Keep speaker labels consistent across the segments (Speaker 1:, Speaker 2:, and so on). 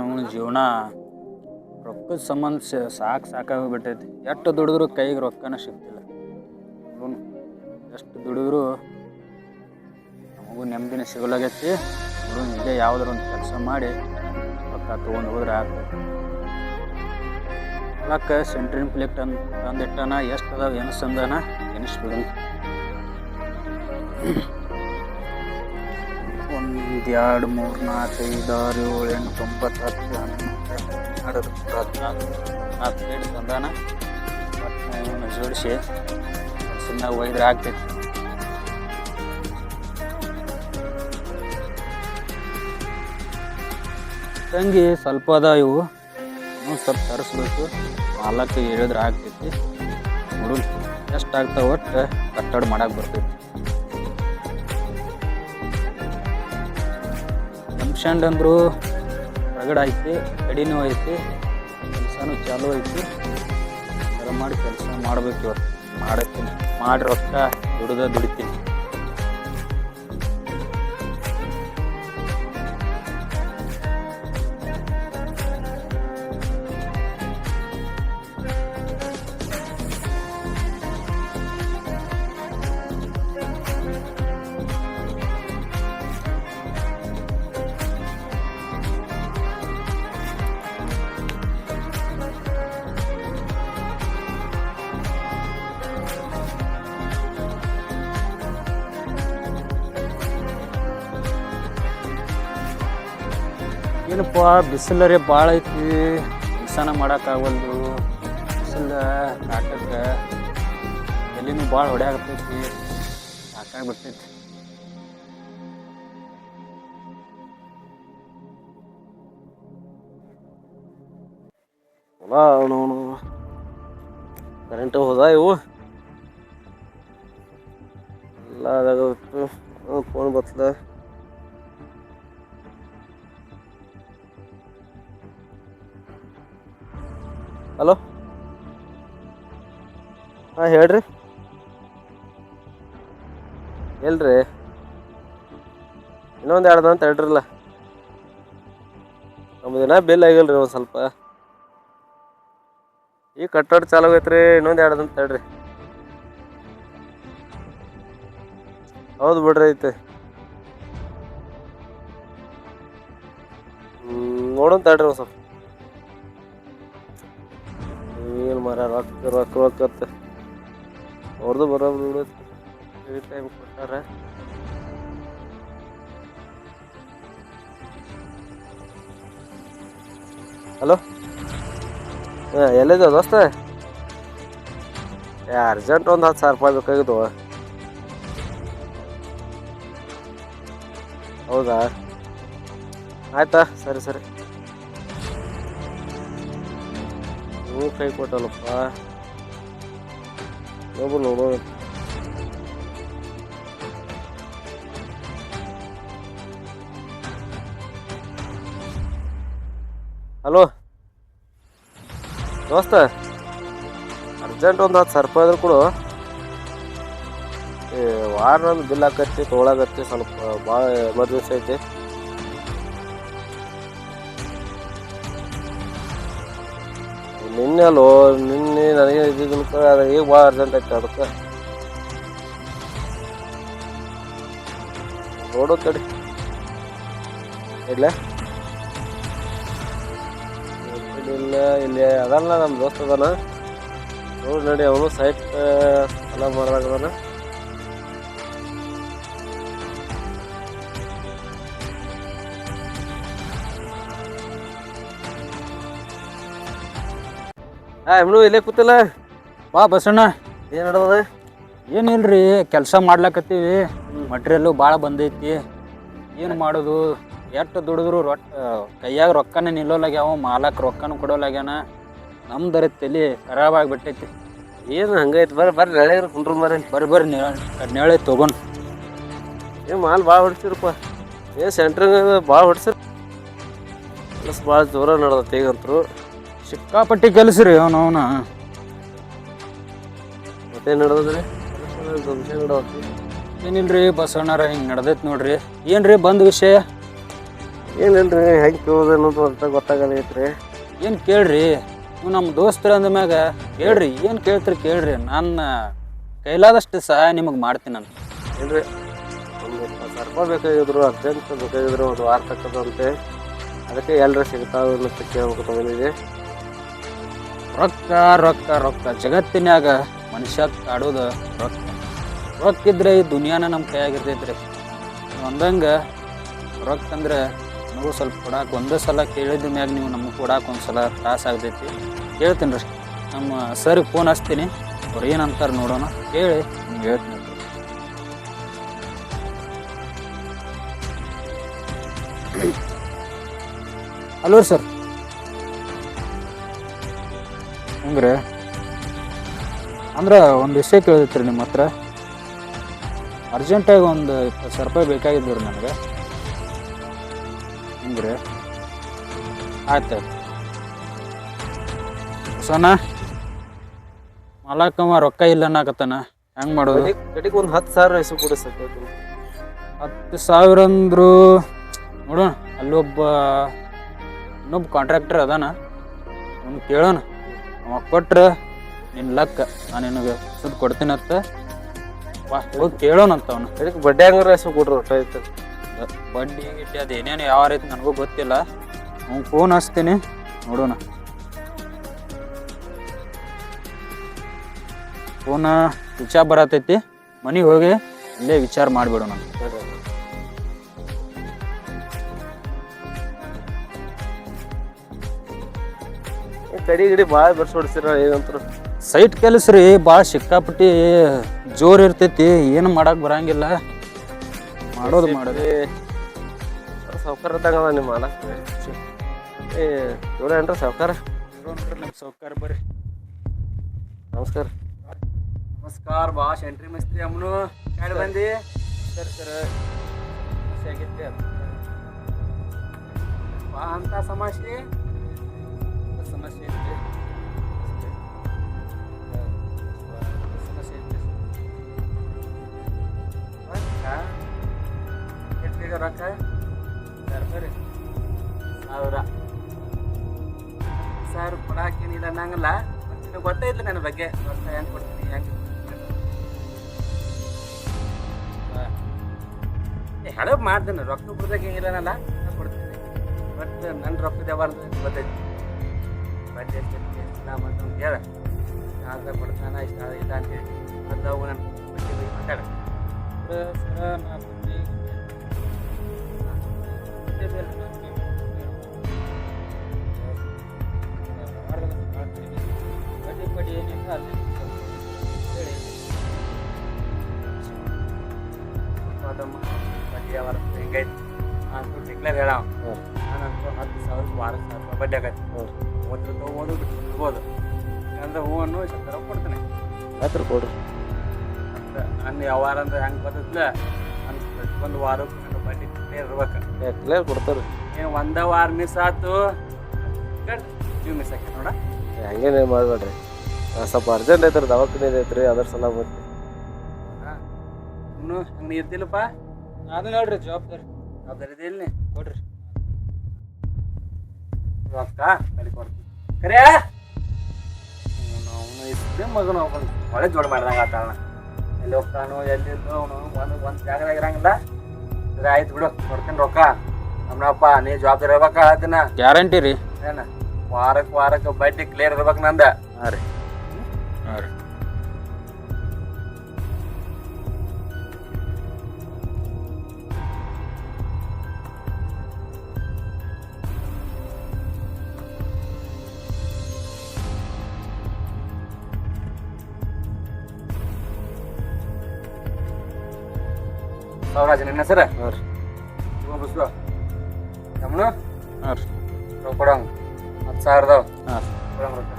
Speaker 1: ನಮ್ಮ ಜೀವನ ರೊಕ್ಕದ ಸಂಬಂಧ ಸಾಕು ಸಾಕಾಗಿಬಿಟ್ಟೈತಿ. ಎಷ್ಟು ದುಡಿದ್ರೂ ಕೈಗೆ ರೊಕ್ಕನ ಸಿಗ್ತಿಲ್ಲ ಎಷ್ಟು ದುಡಿದ್ರು ನಮಗೂ ನೆಮ್ಮದಿನ ಸಿಗಲಾಗೈತಿ. ಹೀಗೆ ಯಾವ್ದಾರ ಒಂದು ಕೆಲಸ ಮಾಡಿ ರೊಕ್ಕ ತೊಗೊಂಡು ಹೋದ್ರೆ ಆಗ್ತದೆ ಅದಕ್ಕೆ ಸೆಂಟ್ರಿನ್ ಪ್ಲೇಟ್ ಅಂತ ತಂದಿಟ್ಟನ, ಎಷ್ಟು ಅದಾವ ಎನಿಸಂದಾನ ಎನಿಸ್ಬಿಡೋಣ ಒಂದು ಎರಡು, ಮೂರು, ನಾಲ್ಕು, ಐದು, ಆರು, ಏಳು, ಎಂಟು, ಒಂಬತ್ತು, ಹತ್ತು, ಹನ್ನೊಂದು ಹದಿನಾಲ್ಕು ನಾಲ್ಕು ಪ್ಲೇಟ್ ಬಂದಾನ ಮತ್ತು ಜೋಡಿಸಿ. ಸುಮ್ಮನೆ ಒಯ್ದ್ರೆ ಆಗ್ತೈತಿ. ತಂಗಿ ಸ್ವಲ್ಪ ಅದ ಇವು. ಸ್ವಲ್ಪ ತರಿಸ್ಬೇಕು. ನಾಲ್ಕು ಹೇಳಿದ್ರೆ ಆಗ್ತೈತಿ. ನೋಡು, ಎಷ್ಟು ಆಗ್ತಾವೆ ಒಟ್ಟು ಕಟ್ಟಡ ಮಾಡಕ್ಕೆ ಬರ್ತೈತಿ. ಜಂಕ್ಷನ್ ಅಂದ್ರು ಪ್ರಗಡ ಐತಿ ಕಡಿನೂ ಐತಿ ಕೆಲಸನೂ ಚಾಲೂ ಐತಿ ಮಾಡಿ ಕೆಲಸ ಮಾಡ್ಬೇಕು ಇವತ್ತು. ಮಾಡತ್ತೀನಿ. ಮಾಡಿ ರೊಕ್ಕ ದುಡ್ದ ದುಡಿತೀನಿ. ಏನಪ್ಪ ಬಿಸಿಲರೇ ಭಾಳ ಐತಿ. ಸ್ನಾನ ಮಾಡೋಕ್ಕಾಗಲ್ದು ಬಿಸಿಲ ಕಾಟಕ್ಕೆ ಎಲ್ಲಿನೂ ಭಾಳ ಹೊಡ್ಯಾಗತ್ತೈತಿ ಸಾಕಾಗ್ಬಿಡ್ತೈತಿ
Speaker 2: ಹೊಲ ಅವನವನು ಕರೆಂಟ್ ಹೋದ ಇವು. ಎಲ್ಲ ಅದಾಗತ್ತು ಫೋನ್ ಬರ್ತದ ಹಲೋ? ಹಾಂ, ಹೇಳ್ರಿ. ಎಲ್ರಿ ಇನ್ನೊಂದು ಎರಡು ಅಂತ ಹೇಳ್ರಲ್ಲ. ನಮ್ದು ದಿನ ಬಿಲ್ ಆಗಿಲ್ರಿ ಒಂದು ಸ್ವಲ್ಪ. ಈ ಕಟ್ಟಡ ಚಾಲು ಆಗೈತ್ರಿ, ಇನ್ನೊಂದು ಎರಡು ಅಂತ ಹೇಳ್ರಿ. ಹೌದು ಬಿಡ್ರಿ ಐತೆ. ನೋಡೋಣ ತಡ್ರಿ ಒಂದು ಸ್ವಲ್ಪ. ಮರ ರೊಕ್ಕ ರೊಕ್ಕ ರೊಕ್ಕ ಅಂತ. ಅವ್ರದ್ದು ಬರೋಬ್ರು ಬಿಡೈತಿ ಟೈಮ್ ಕೊಟ್ಟಾರ ಹಲೋ ಹಾಂ ಎಲ್ಲಿದೆ ದೋಸ್ತ? ಏ ಅರ್ಜೆಂಟ್ ಒಂದು ಹತ್ತು ಸಾವಿರ ರೂಪಾಯಿ ಬೇಕಾಗಿದ್ದು ಹೌದಾ? ಆಯ್ತಾ, ಸರಿ ಸರಿ. ನೀವು ಕೈ ಕೊಟ್ಟಲ್ಲಪ್ಪ ನೋಡು ನೋಡು ಹಲೋ ದೋಸ್ತ ಅರ್ಜೆಂಟ್ ಒಂದು ಹತ್ತು ಸಾವಿರ ರೂಪಾಯಿ ಆದ್ರೂ ಕೊಡು ಏ ವಾರ ಒಂದು ಬಿಲ್ ಹಾಕತ್ತಿ ತೊಗೊಳಕತ್ತಿ ಸ್ವಲ್ಪ ಭಾಳ ಎಮರ್ಜೆನ್ಸಿ ಐತಿ ನಿನ್ನೆ ಅಲ್ಲೋ, ನಿನ್ನೆ ನನಗೆ ಇದ್ದಿದ್ದಕ್ಕೆ ಈಗ ಭಾಳ ಅರ್ಜೆಂಟ್ ಆಯ್ತು ಅದಕ್ಕೆ. ನೋಡೋ ತಡಿ ಇಲ್ಲ ಇಲ್ಲ ಇಲ್ಲಿ ಅದಲ್ಲ ನಮ್ಮ ದೋಸ್ತ ಅದಾನ. ನೋಡಿ ನಡಿ, ಅವನು ಸೈಟ್ ಎಲ್ಲ ಮಾಡ್ದಾಗದಾನ. ಆ ಎಮ್ನು ಇಲ್ಲೇ ಕೂತಲ್ಲ.
Speaker 1: ಬಾ ಬಸಣ್ಣ.
Speaker 2: ಏನು ನಡ್ದದ?
Speaker 1: ಏನಿಲ್ರಿ ಕೆಲಸ ಮಾಡ್ಲಕತ್ತೀವಿ. ಮಟ್ರಿಯಲ್ಲು ಭಾಳ ಬಂದೈತಿ. ಏನು ಮಾಡೋದು? ಎಷ್ಟು ದುಡಿದ್ರು ರೊಟ್ಟ ಕೈಯಾಗ ರೊಕ್ಕನೇ ನಿಲ್ಲೋಲಾಗ್ಯಾವ ಮಾಲಕ್ ರೊಕ್ಕನೂ ಕೊಡೋಲಾಗ್ಯಾನ. ನಮ್ದರ ತಲೆ ಖರಾಬ್ ಆಗಿಬಿಟ್ಟೈತಿ.
Speaker 2: ಏನು ಹಂಗೈತಿ ಬರ್ರಿ ಬರ್ರಿ ನೆಳೆ ಕುಂಡ್ರು ಬರ್ರಿ.
Speaker 1: ಬರ್ರಿ ಬರ್ರಿ ನೆಳೆ ತೊಗೊಂಡು
Speaker 2: ಏನು ಮಾಲ್ ಭಾಳ ಹೊಡ್ಸಿರಪ್ಪ. ಏನು ಸೆಂಟ್ರಿಂಗ್ ಭಾಳ ಹೊಡ್ಸಿರ್ ಕೆಲಸ ಭಾಳ ಜೋರ ನಡ್ದೈತಿ ಈಗಂತರು
Speaker 1: ಸಿಕ್ಕಾಪಟ್ಟಿ ಕೆಲಸ ರೀ ಅವನು. ಅವನ
Speaker 2: ಮತ್ತೆ
Speaker 1: ಏನಿಲ್ರಿ ಬಸವಣ್ಣರ ಹಿಂಗೆ ನಡ್ದೈತ್ ನೋಡ್ರಿ. ಏನ್ರಿ ಬಂದ ವಿಷಯ?
Speaker 2: ಏನಿಲ್ರಿ ಹೆಂಗೆ ಕೇಳೋದು ಅಂತ ಗೊತ್ತಾಗಲ್ಲೈತ್ರಿ
Speaker 1: ಏನು ಕೇಳ್ರಿ ನೀವು ನಮ್ಮ ದೋಸ್ತರ ಅಂದ ಮ್ಯಾಗ ಕೇಳ್ರಿ ಏನು ಕೇಳ್ತೀರಿ ಕೇಳ್ರಿ. ನನ್ನ ಕೈಲಾದಷ್ಟು ಸಹಾಯ ನಿಮಗೆ ಮಾಡ್ತೀನಿ ನಾನು.
Speaker 2: ಏನ್ರಿ ಒಂದು ಇಪ್ಪತ್ತು ಸಾವಿರ ರೂಪಾಯಿ ಬೇಕಾಗಿದ್ರು ಅರ್ಜೆಂಟ್ ಬೇಕಾಗಿದ್ರು ಒಂದು ವಾರ ತಕ್ಕದಂತೆ ಅದಕ್ಕೆ ಎಲ್ಲರೂ ಸಿಗ್ತಾವೆ ಅಂತ ಕೇಳ್ಬೇಕು ಬಂದಿದೆ
Speaker 1: ರೊಕ್ಕ ರೊಕ್ಕ ರೊಕ್ಕ. ಜಗತ್ತಿನ್ಯಾಗ ಮನುಷ್ಯ ಕಾಡೋದು ರೊಕ್ಕ. ರೊಕ್ಕ ಇದ್ರೆ ಈ ದುನಿಯಾನ ನಮ್ಮ ಕೈಯಾಗಿರ್ತೈತ್ರಿ. ಒಂದಂಗೆ ರೊಕ್ಕ ಅಂದ್ರೆ ನೀವು ಸ್ವಲ್ಪ ಕೊಡಕ್ಕೆ ಒಂದೇ ಸಲ ಕೇಳಿದ ಮ್ಯಾಗ ನೀವು ನಮ್ಗೆ ಕೊಡಾಕ ಒಂದು ಸಲ ಆಗ್ತೈತಿ. ಹೇಳ್ತೀನಿ ರೀ. ನಮ್ಮ ಸರ್ ಫೋನ್ ಹಚ್ತೀನಿ. ಅವ್ರು ಏನಂತಾರೆ ನೋಡೋಣ. ಕೇಳಿ ನಿಮ್ಗೆ ಹೇಳ್ತೀನಿ. Hello sir. ಹಂಗ್ರೆ ಅಂದ್ರೆ ಒಂದು ವಿಷಯ ಕೇಳಿದ್ರಿ ನಿಮ್ಮ ಹತ್ರ. ಅರ್ಜೆಂಟಾಗಿ ಒಂದು ಇಪ್ಪತ್ತು ಸಾವಿರ ರೂಪಾಯಿ ಬೇಕಾಗಿದ್ದು ರೀ ನನಗೆ ಹಿಂಗ್ರಿ? ಆಯ್ತು ಸೋನಾ ಮಲಾಕಮ್ಮ ರೊಕ್ಕ ಇಲ್ಲ ಅನ್ನಕತ್ತಾನ. ಹೆಂಗ್ ಮಾಡೋದು?
Speaker 2: ಗಡಿಗೆ ಒಂದು ಹತ್ತು ಸಾವಿರ ಹೆಸರು ಕೂಡ ಸರ್
Speaker 1: ಹತ್ತು ಸಾವಿರ ಅಂದ್ರು ನೋಡೋಣ ಅಲ್ಲೊಬ್ಬ ಇನ್ನೊಬ್ಬ ಕಾಂಟ್ರಾಕ್ಟರ್ ಅದಾನ ಅವ್ನು ಕೇಳೋಣ. ಅವ ಕೊಟ್ರೆ ನಿನ್ನ ಲಕ್ಕ ನಾನು ನಿನಗೆ ಸುದ್ದು ಕೊಡ್ತೀನಂತ ವಾ ಹೋಗಿ ಕೇಳೋಣಂತ ಅವನು.
Speaker 2: ಇದಕ್ಕೆ ಬಡ್ಡಿ ಹಂಗಾರ ಹೆಸರು ಕೊಡ್ರಿ ಒಟ್ಟ ಆಯ್ತು?
Speaker 1: ಬಡ್ಡಿ ಗಿಡ್ಡಿ ಅದು ಏನೇನು ಯಾವ ರೀತಿ ನನಗೂ ಗೊತ್ತಿಲ್ಲ. ಅವ್ನು ಫೋನ್ ಹಚ್ತೀನಿ. ನೋಡೋಣ. ಫೋನ ವಿಚಾರ ಬರತೈತಿ. ಮನೆಗೆ ಹೋಗಿ ಇಲ್ಲೇ ವಿಚಾರ ಮಾಡಿಬಿಡೋಣ.
Speaker 2: ಕಡಿ ಗಿಡಿ ಭಾಳ ಬರ್ಸೋಡ್ಸಿರ ಏನಂತಾರ.
Speaker 1: ಸೈಟ್ ಕೆಲಸ ರೀ ಭಾಳ ಸಿಕ್ಕಾಪಟ್ಟಿ ಜೋರ್ ಇರ್ತೈತಿ ಏನು ಮಾಡಕ್ ಬರಂಗಿಲ್ಲ. ಮಾಡೋದು ಮಾಡೋದು.
Speaker 2: ಸೌಕರ್ಯ ತಗದ ನಿಮ್ಮ ಮಾಲ? ಏ ಏನ್ರ ಸಾವ್ಕಾರ?
Speaker 1: ನಮ್ಮ ಸೌಕಾರ ಬರ್ರಿ.
Speaker 2: ನಮಸ್ಕಾರ.
Speaker 1: ನಮಸ್ಕಾರ ಭಾಷ ಎಂಟ್ರಿ ಮಿಸ್ತ್ರಿ ಅಮ್ಮನು. ಹೇಳಿ ಬಂದಿ ಸರ್ ಸರ್. ಅದು ಬಾ ಅಂತ ಸಮಸ್ಯೆ ಸಮಸ್ಯೆ ಐತಿ ಸಮಸ್ಯೆ ಐತಿ ರೊಕ್ಕ ಎಷ್ಟು ಬೇಗ ರೊಕ್ಕ ಸರ್ ಬರ್ರಿ ಸಾವಿರ ಸಾವಿರ ಕೊಡಾಕೇನಿಲ್ಲ ಅನ್ನಂಗಿಲ್ಲ ಮತ್ತೆ ಗೊತ್ತೈತಿ ನನ್ನ ಬಗ್ಗೆ ರೊಕ್ಕ ಹೆಂಗೆ ಕೊಡ್ತೀನಿ ಹೆಂಗೆ ಹೇಳೋ ಮಾಡ್ತೇನೆ ರೊಕ್ಕ ಕೊಡ್ದಾಗ ಏನಿಲ್ಲ ಕೊಡ್ತೀನಿ ಬಟ್ ನನ್ನ ರೊಕ್ಕದ ವ್ಯವಹಾರ ಗೊತ್ತೈತಿ ಬಡ್ಡಿ ಎಷ್ಟು ಎಷ್ಟಿಲ್ಲ ಮತ್ತು ಹೇಳ ಆದ್ರೆ ಕೊಡ್ತಾನ ಇಷ್ಟ ಇಲ್ಲ ಅಂತೇಳಿ ಮತ್ತು ಅವು ನನ್ನ ಬಡ್ಡಿ ಬಗ್ಗೆ ಮಾತಾಡ ಸರ ನಾ ಬಡ್ಡಿ ಬಡ್ಡಿ ನಾನು ಹತ್ತು ಸಾವಿರ ರೂಪಾಯಿ. ಮೂವತ್ತು ತೊಗೋಬೋದು ಬಿಟ್ಟು ಬಿಡ್ಬೋದು ಅಂದ್ರೆ ಹೂವನ್ನು ಸತ್ತರ ಕೊಡ್ತೀನಿ.
Speaker 2: ಆಯ್ತು ಕೊಡ್ರಿ
Speaker 1: ಅಂತ ನನ್ನ ವ್ಯವಹಾರ ಅಂದ್ರೆ ಹೆಂಗೆ ಬರ್ತೈತಿಲ್ಲ ನನ್ನ ಪ್ರತಿಯೊಂದು ವಾರಕ್ಕೆ ನನ್ನ ಬಡ್ಡಿ ಕ್ಲಿಯರ್ ಇರ್ಬೇಕು.
Speaker 2: ಕ್ಲಿಯರ್ ಕೊಡ್ತಾರೆ.
Speaker 1: ಏನು ಒಂದ ವಾರ ಮಿಸ್ ಆತು ನೀವು ಮಿಸ್ ಆಕಿ ನೋಡ.
Speaker 2: ಹಂಗೇನೇ ಮಾಡಬೇಡ್ರಿ. ಸ್ವಲ್ಪ ಅರ್ಜೆಂಟ್ ಐತ್ರಿ ದವಾಖಾನೆ ಐತ್ರಿ ಅದ್ರ ಸಲ ಮತ್ತೆ
Speaker 1: ಇನ್ನು ಹಂಗೆ ಇದ್ದಿಲ್ಲಪ್ಪ ಇರ್ತಿಲ್ಲಪ್ಪ ಅದು ನೋಡ್ರಿ ಜವಾಬ್ದಾರಿ. ಜವಾಬ್ದಾರಿ ಇದೆ ಇಲ್ಲಿ. ಕೊಡ್ರಿ. ರೊಕ್ಕ ಕಲಿ ಕೊಡ್ತೀನಿ ಕರೆ? ಅವನು ಇಷ್ಟೇ ಮಗನು ಅವನು ಒಳ್ಳೆ ಜೋಡ್ ಮಾಡ್ದಂಗ ಆತಾಳ ಎಲ್ಲಿ ಹೋಗ್ತಾನೋ ಎಲ್ಲಿದ್ದು ಅವನು ಒಂದು ಒಂದು ಜಾಗದಾಗ ಇರಂಗಿಲ್ಲ. ಸರಿ ಆಯ್ತು ಬಿಡು ಕೊಡ್ತೀನಿ ರೊಕ್ಕ. ನಮ್ಮನಪ್ಪ ನೀ ಜವಾಬ್ದಾರಿ ಇರ್ಬೇಕು ಅದನ್ನ. ಗ್ಯಾರಂಟಿ ರೀ. ಏನ? ವಾರಕ್ಕೆ ವಾರಕ್ಕೆ ಬಡ್ಡಿ ಕ್ಲಿಯರ್ ಇರ್ಬೇಕು ನಂದ. ಹಾಂ ರೀ. ಹಾಂ ರೀ. ಸಾವಿರಾಜ್ ನಿನ್ನ ಹೆಸರ?
Speaker 2: ಹಾಂ ರೀ.
Speaker 1: ಬಸ್ಸು ಯಮನು? ಹಾಂ ರೀ. ರೊಕ್ಕ ಕೊಡಂಗ ಹತ್ತು ಸಾವಿರದವ ಹಾಂ ಕೊಡಂಗ ರೊಕ್ಕ.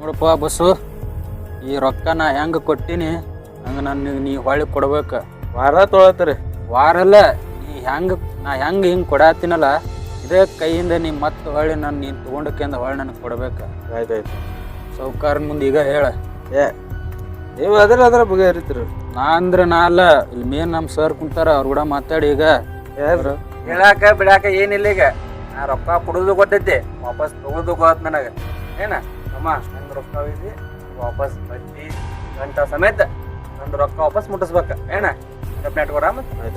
Speaker 1: ನೋಡಪ್ಪ ಬಸ್ಸು ಈ ರೊಕ್ಕ ನಾ ಹೆಂಗೆ ಕೊಟ್ಟಿನಿ ಹಂಗೆ ನನಗೆ ನೀ ಹೊಳ್ಳಿ ಕೊಡ್ಬೇಕು.
Speaker 2: ವಾರ ತೊಳತ್ರಿ.
Speaker 1: ವಾರಲ್ಲ ನೀ ಹೆಂಗೆ ನಾ ಹೆಂಗೆ ಹಿಂಗೆ ಕೊಡತ್ತೀನಲ್ಲ ಇದೇ ಕೈಯಿಂದ ನೀ ಮತ್ತೆ ಹೊಳ್ಳಿ ನಾನು ನೀನು ತೊಗೊಂಡಕ್ಕಿಂದ ಹೊಳ್ಳಿ ನನಗೆ ಕೊಡ್ಬೇಕು.
Speaker 2: ಆಯ್ತು ಆಯ್ತು.
Speaker 1: ಸೌಕಾರನ ಮುಂದೆ ಈಗ ಹೇಳ.
Speaker 2: ಏ ನೀವು ಅದ್ರ ಅದ್ರ ಬಗ್ಗೆ ಹರಿತೀರಿ
Speaker 1: ನಾ ಅಂದ್ರೆ ನಾ ಅಲ್ಲ. ಇಲ್ಲಿ ಮೇನ್ ನಮ್ಮ ಸರ್ ಕುಂತಾರ ಅವ್ರ ಕೂಡ ಮಾತಾಡಿ ಈಗ.
Speaker 3: ಹೇಳಾಕ ಬಿಡಾಕ ಏನಿಲ್ಲ ಈಗ. ನಾ ರೊಕ್ಕ ಕುಡುದು ಗೊತ್ತೈತಿ ವಾಪಸ್ ತಗೋದು ಗೊತ್ತ ನನಗ. ಏನ? ಅಮ್ಮ ನಂದು ರೊಕ್ಕ ಒಯ್ದಿ ವಾಪಸ್ ಬಡ್ಡಿ ಗಂಟ ಸಮೇತ ನಂದು ರೊಕ್ಕ ವಾಪಸ್ ಮುಟ್ಟಿಸ್ಬೇಕ. ಏನ? ಕಂಪ್ಲೇಂಟ್ ಕೊಡ ಮತ್ತೆ